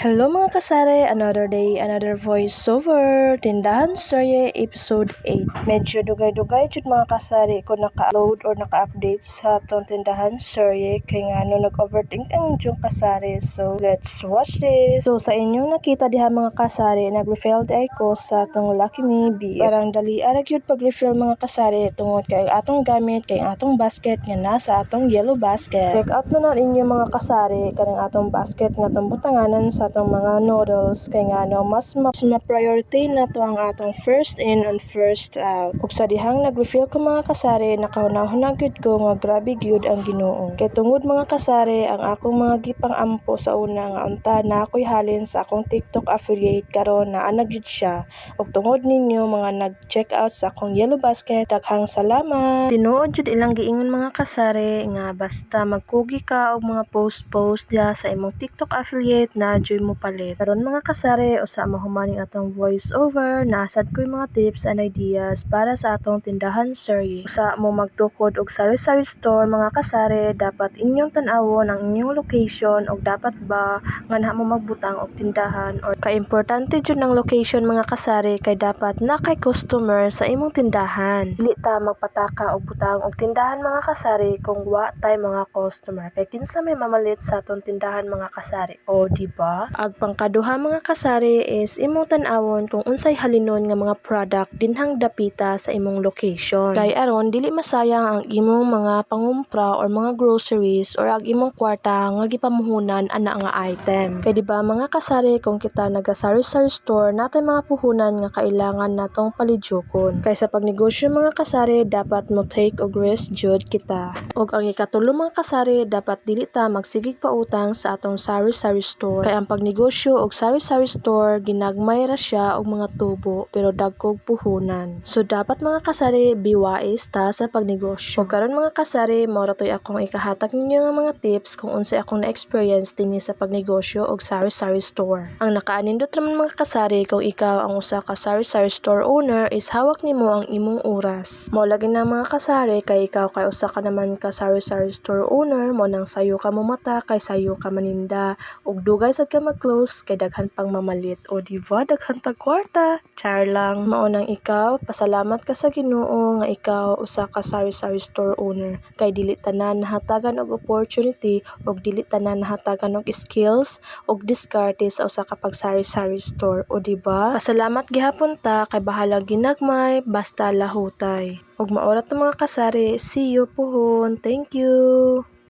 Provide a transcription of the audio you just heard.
Hello mga kasare, another day, another voiceover, Tindahan Storye, Episode 8. Medyo dugay-dugay jud mga kasare ko naka-upload or naka-update sa atong Tindahan Storye kay nga no nag-overthink ang inyong kasare. So, let's watch this. So, sa inyong nakita diha mga kasare, nag-refill di ko sa atong Lucky Me B. Parang dali arag yun pag-refill mga kasare tungod kay atong gamit kay atong basket nga nasa atong yellow basket. Check out na na inyo mga kasare kanang atong basket nga atong butanganan sa atong mga noodles kay nga no mas ma, mas ma-priority na to ang atong first in and first out. Ug sa dihang nag-refill ko mga kasare nakahunahunag gyud ko nga grabe gyud ang Ginoo. Kay tungod mga kasare ang akong mga gipang ampo sa una nga unta na ako'y halin sa akong TikTok affiliate karon na ana gyud siya. Ug tungod ninyo mga nag-check out sa akong yellow basket daghang salamat. Tinuod jud ilang giingon mga kasare nga basta magkugi ka og mga post-post diha sa imong TikTok affiliate na joy mo palit. Karon mga kasare usa mahumaning atong voice over nasad ko'y mga tips and ideas para sa atong tindahan serye. Usa mo magtukod og sari-sari store mga kasare dapat inyong tan-awon ang inyong location og dapat ba nga na mo magbutang og tindahan or ka-importante jud ng location mga kasare kay dapat na kay customer sa imong tindahan. Dili ta magpataka og butang og tindahan mga kasare kung wa tay mga customer kay kinsa may mamalit sa atong tindahan mga kasare. O di ba? Ag pangkaduha mga kasare is imong tan-awon kung unsay halinon nga mga product dinhang dapita sa imong location. Kay aron dili masayang ang imong mga pangumpra or mga groceries or ang imong kwarta nga gipamuhunan ana nga item. Kay di ba mga kasare kung kita naga sari-sari store natay mga puhunan nga kailangan natong palidyukon. Kay sa pagnegosyo mga kasare dapat mo take og risk jud kita. Og ang ikatulo mga kasare dapat dili ta magsigig pa utang sa atong sari-sari store. Kay ang pagnegosyo og sari-sari store ginagmay ra siya og mga tubo pero dagkog puhunan. So dapat mga kasare be wise ta sa pagnegosyo. Ug karon mga kasare mao toy akong ikahatag ninyo nga mga tips kung unsay akong na-experience dinhi sa pagnegosyo og sari-sari store. Ang nakaanindot raman mga kasare kung ikaw ang usa ka sari-sari store owner is hawak nimo ang imong oras. Mao lagi na mga kasare kay ikaw kay usa ka naman ka sari-sari store owner mo nang sayo ka mo mata kay sayo ka maninda ug dugay sad ka mag-close kay daghan pang mamalit o di ba daghan tag kwarta. Char lang. Mao nang ikaw pasalamat ka sa Ginoo nga ikaw usa ka sari-sari store owner kay dili tanan nahatagan og opportunity ug dili tanan nahatagan og skills ug diskarte sa usa ka pagsari-sari store o di ba? Pasalamat gihapon ta kay bahala ginagmay basta lahutay. Ug maorat mga kasari, see you pohon. Thank you.